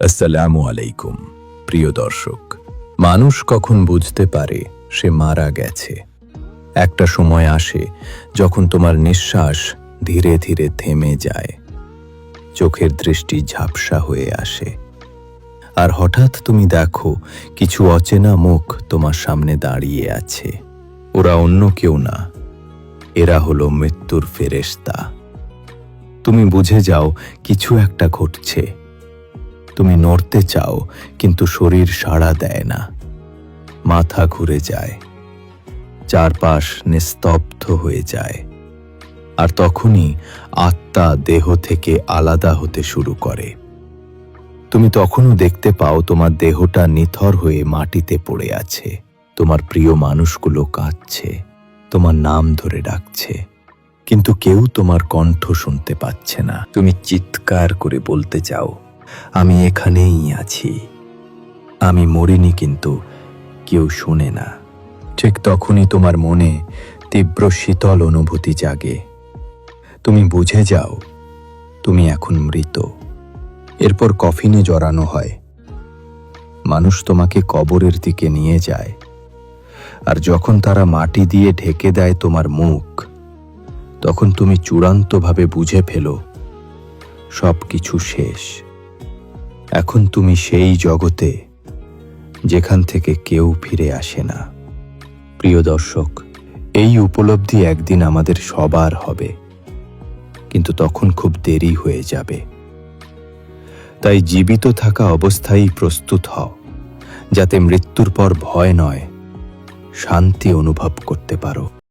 আসসালামু আলাইকুম, প্রিয় দর্শক। মানুষ কখন বুঝতে পারে সে মারা গেছে? একটা সময় আসে যখন তোমার নিঃশ্বাস ধীরে ধীরে থেমে যায়। চোখের দৃষ্টি ঝাপসা হয়ে আসে। আর হঠাৎ তুমি দেখো কিছু অচেনা মুখ তোমার সামনে দাঁড়িয়ে আছে। ওরা অন্য কেউ না। এরা হলো মৃত্যুর ফেরেশতা। তুমি বুঝে যাও কিছু একটা ঘটছে। তুমি নড়তে চাও, কিন্তু শরীর সাড়া দেয় না। মাথা ঘুরে যায়। চারপাশ নিস্তব্ধ হয়ে যায়। আর তখনই আত্মা দেহ থেকে আলাদা হতে শুরু করে। তুমি তখনও দেখতে পাও তোমার দেহটা নিথর হয়ে মাটিতে পড়ে আছে। তোমার প্রিয় মানুষগুলো কাঁদছে, তোমার নাম ধরে ডাকছে। কিন্তু কেউ তোমার কণ্ঠ শুনতে পাচ্ছে না। তুমি চিৎকার করে বলতে চাও আমি এখানেই আছি। আমি মরিনি কিন্তু কেউ শুনে না। ঠিক তখনই তোমার মনে তীব্র শীতল অনুভূতি জাগে। তুমি বুঝে যাও, তুমি এখন মৃত। এরপর কফিনে জড়ানো হয়। মানুষ তোমাকে কবরের দিকে নিয়ে যায়। আর যখন তারা মাটি দিয়ে ঢেকে দেয় তোমার মুখ, তখন তুমি চূড়ান্তভাবে বুঝে ফেলো সব কিছু শেষ। এখন তুমি সেই জগতে যেখান থেকে কেউ ফিরে আসে না। প্রিয় দর্শক, এই উপলব্ধি একদিন আমাদের সবার হবে, কিন্তু তখন খুব দেরি হয়ে যাবে। তাই জীবিত থাকা অবস্থায় প্রস্তুত হও, যাতে মৃত্যুর পর ভয় নয়, শান্তি অনুভব করতে পারো।